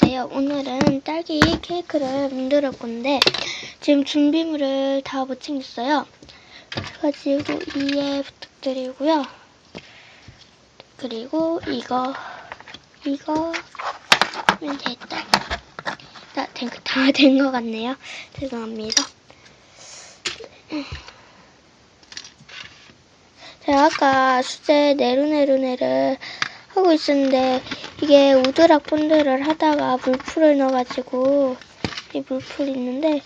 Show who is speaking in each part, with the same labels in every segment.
Speaker 1: 안녕하세요. 오늘은 딸기 케이크를 만들 건데 지금 준비물을 다 못 챙겼어요. 그래가지고 이해 부탁드리고요. 그리고 이거 이거 하면 됐다. 다된 것 같네요. 죄송합니다. 제가 아까 수제 네루네루네를 하고 있었는데 이게 우드락 본드를 하다가 물풀을 넣어가지고 이 물풀이 있는데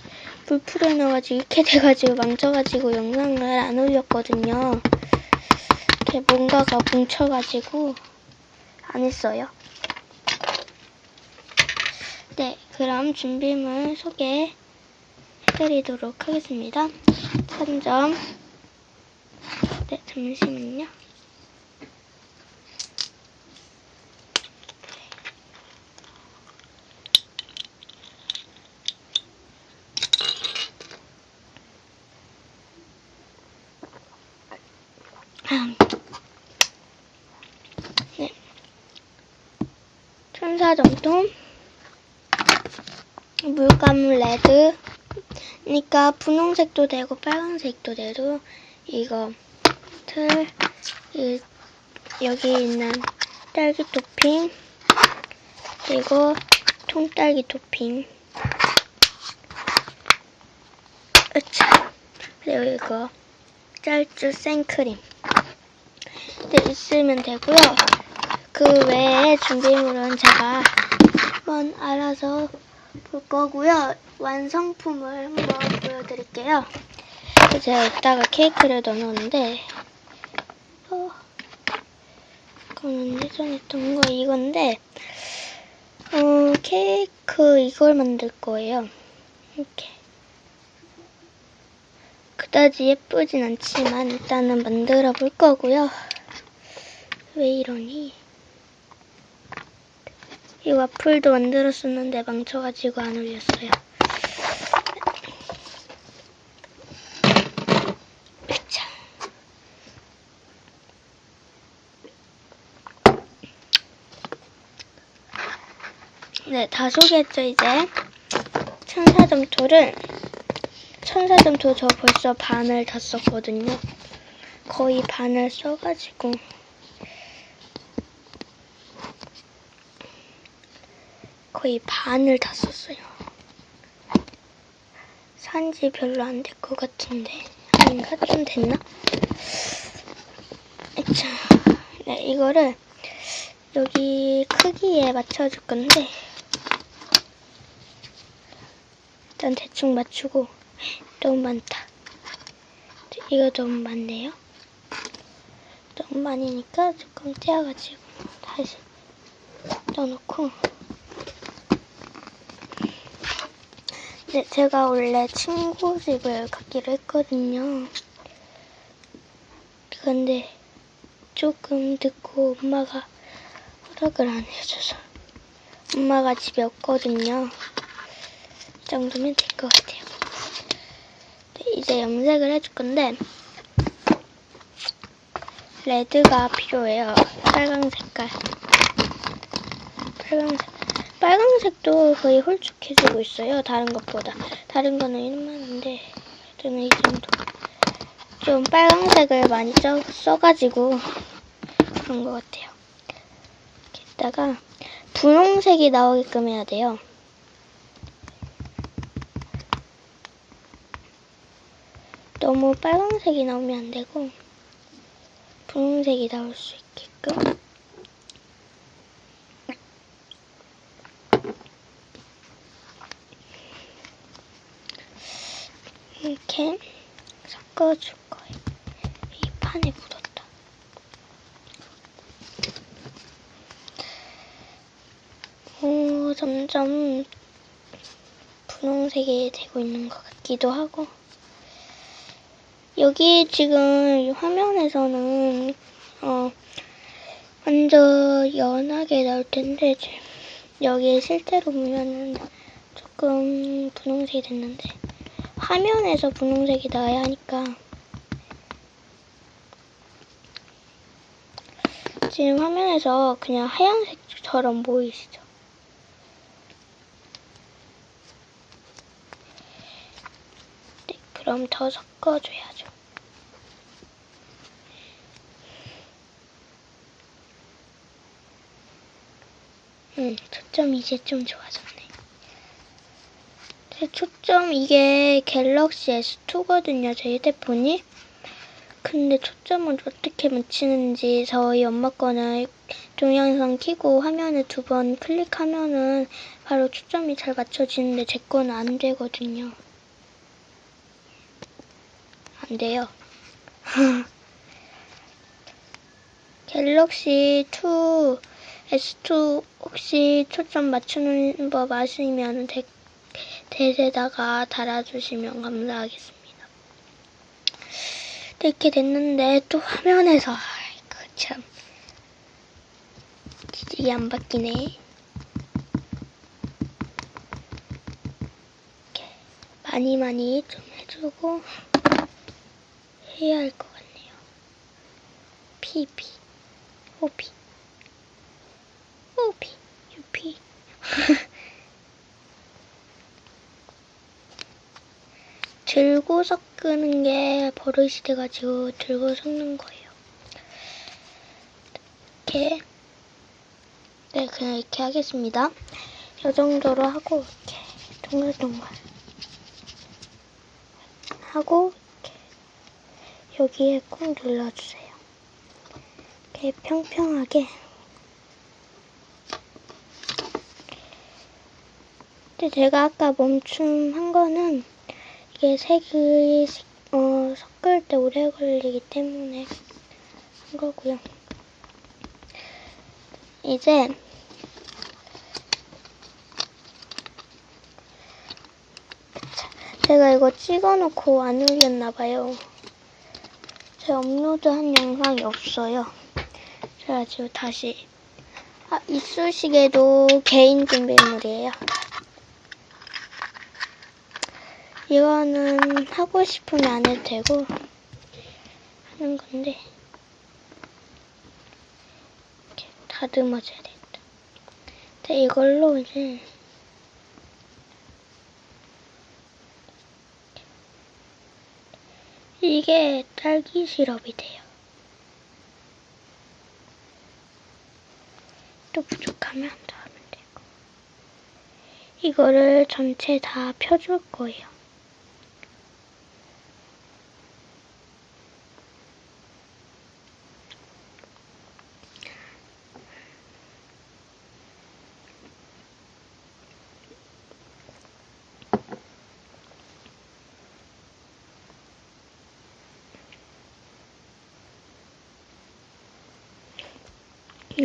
Speaker 1: 물풀을 넣어가지고 이렇게 돼가지고 망쳐가지고 영상을 안 올렸거든요. 이렇게 뭔가가 뭉쳐가지고 안 했어요. 네, 그럼 준비물 소개해드리도록 하겠습니다. 선점 네, 잠시만요. 네. 천사정통 물감 레드 그러니까 분홍색도 되고 빨간색도 되고 이거 틀 이, 여기 있는 딸기 토핑 그리고 통딸기 토핑. 으차 그리고 이거 짤주 생크림. 네, 있으면 되고요 그 외에 준비물은 제가 한번 알아서 볼 거고요. 완성품을 한번 보여드릴게요. 제가 이따가 케이크를 넣어놓는데 어, 이거는 예전에 했던 거 이건데 어, 케이크 이걸 만들 거예요. 이렇게. 그다지 예쁘진 않지만 일단은 만들어 볼 거고요. 왜 이러니 이 와플도 만들었었는데 망쳐가지고 안 올렸어요 자. 네, 다 소개했죠, 이제. 천사점토를, 천사점토 저 벌써 반을 다 썼거든요. 거의 반을 써가지고. 거의 반을 다 썼어요. 산지 별로 안 될 것 같은데. 아닌가? 좀 됐나? 자, 네, 이거를 여기 크기에 맞춰줄 건데, 일단 대충 맞추고, 너무 많다. 이거 너무 많네요. 너무 많으니까 조금 떼어가지고 다시 넣어놓고, 네, 제가 원래 친구 집을 가기로 했거든요. 근데 조금 늦고 엄마가 허락을 안 해줘서 엄마가 집에 없거든요. 이 정도면 될 것 같아요. 네, 이제 염색을 해줄 건데 레드가 필요해요. 빨강 색깔. 빨강 색. 빨강색도 거의 홀쭉해지고 있어요. 다른 것보다. 다른 거는 이만한데 저는 이 정도. 좀 빨강색을 많이 써, 써가지고 그런 것 같아요. 이렇게다가 분홍색이 나오게끔 해야 돼요. 너무 빨강색이 나오면 안 되고 분홍색이 나올 수 있게끔 이렇게 섞어줄 거예요. 이 판에 묻었다. 오, 점점 분홍색이 되고 있는 것 같기도 하고. 여기 지금 화면에서는 어, 완전 연하게 나올 텐데 여기 실제로 보면은 조금 분홍색이 됐는데 화면에서 분홍색이 나와야 하니까 지금 화면에서 그냥 하얀색처럼 보이시죠? 네, 그럼 더 섞어줘야죠. 음, 초점 이제 좀 좋아졌네. 제 초점 이게 갤럭시 S2거든요, 제 휴대폰이. 근데 초점을 어떻게 맞추는지 저희 엄마 거는 동영상 켜고 화면을 두번 클릭하면은 바로 초점이 잘 맞춰지는데 제 거는 안 되거든요. 안 돼요. 갤럭시 2 S2 혹시 초점 맞추는 법 아시면 데, 댓에다가 달아주시면 감사하겠습니다. 네, 이렇게 됐는데 또 화면에서 아이고 참 기질이 안 바뀌네. 이렇게 많이 많이 좀 해주고 해야 할 것 같네요. 피피 오피 오피 유피 들고 섞는 게 버릇이 돼가지고 들고 섞는 거예요. 이렇게 네 그냥 이렇게 하겠습니다. 이 정도로 하고 이렇게 동글동글 하고 이렇게 여기에 꾹 눌러주세요. 이렇게 평평하게 근데 제가 아까 멈춤 한 거는 이게 색이 어, 섞을 때 오래 걸리기 때문에 한 거고요. 이제 제가 이거 찍어놓고 안 올렸나봐요. 제가 업로드한 영상이 없어요. 그래가지고 다시 아, 이쑤시개도 개인 준비물이에요. 이거는 하고 싶으면 안 해도 되고 하는 건데 이렇게 다듬어줘야 되겠다. 근데 이걸로 이제 이게 딸기 시럽이 돼요. 또 부족하면 더 하면 되고 이거를 전체 다 펴줄 거예요.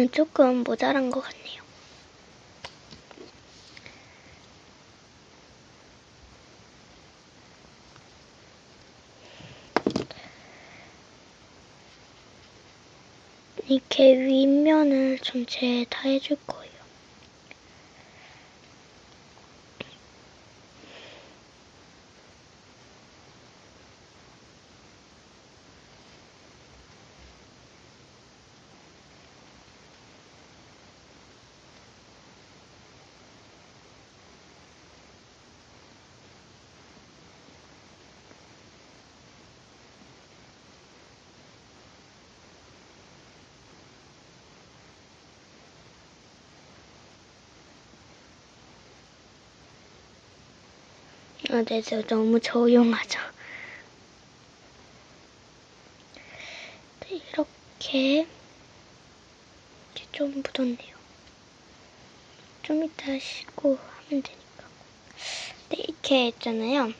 Speaker 1: 조금 모자란 것 같네요. 이렇게 윗면을 전체 다 해줄 거예요. 아, 네, 저 너무 조용하죠. 네, 이렇게 이렇게 좀 묻었네요. 좀 이따 씻고 하면 되니까. 네, 이렇게 했잖아요.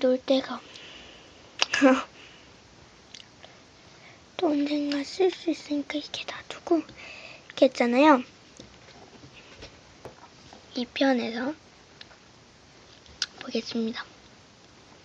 Speaker 1: 놀 없- 또 언젠가 쓸 수 있으니까 이렇게 놔두고 이렇게 했잖아요. 이 편에서 보겠습니다.